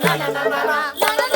ラララララララ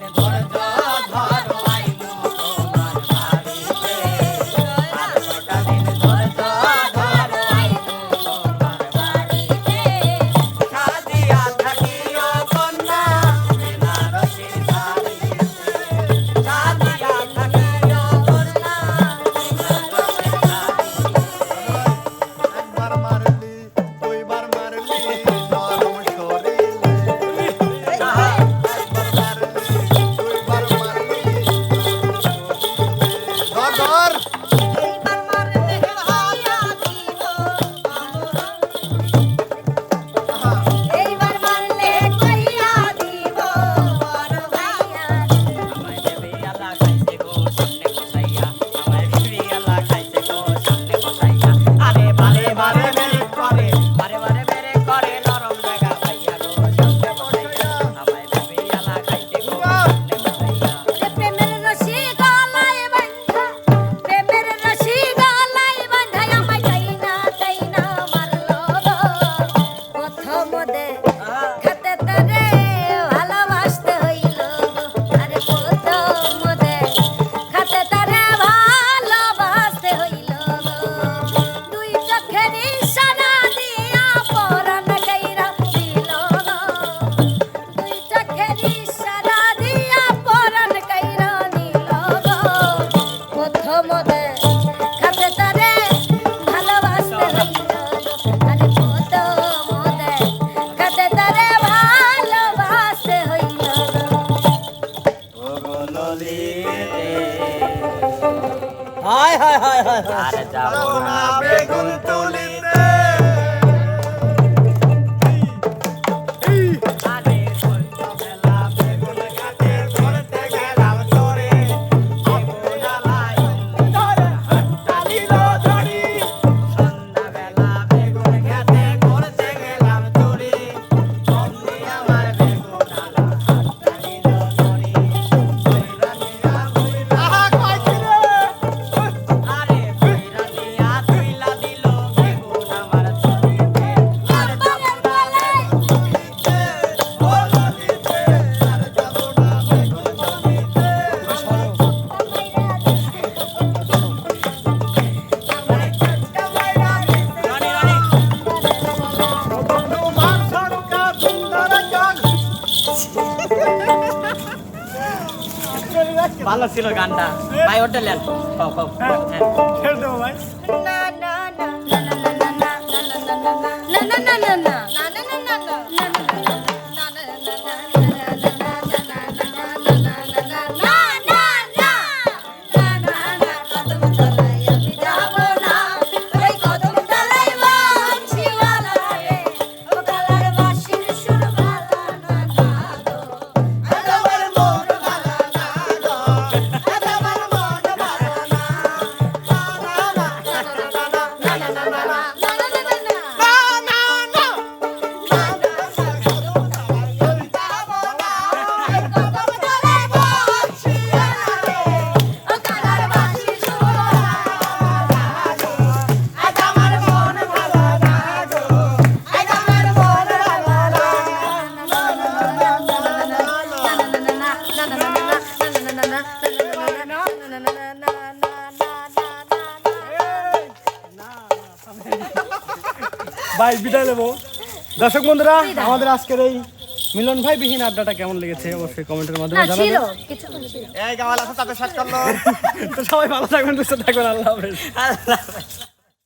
me ভালো ছিল গানটা। ভাই ওটা লেন। পাও পাও হ্যাঁ। ভাই। দর্শক বন্ধুরা আমাদের আজকের এই মিলন ভাই বিহীন আড্ডাটা কেমন লেগেছে? অবশ্যই কমেন্টের মাধ্যমে জানাবেন। এই গাওয়াল আছে তাদের সাথে করল। তো সবাই ভালো থাকবেন সুস্থ থাকবেন আল্লাহ হাফেজ। আল্লাহ।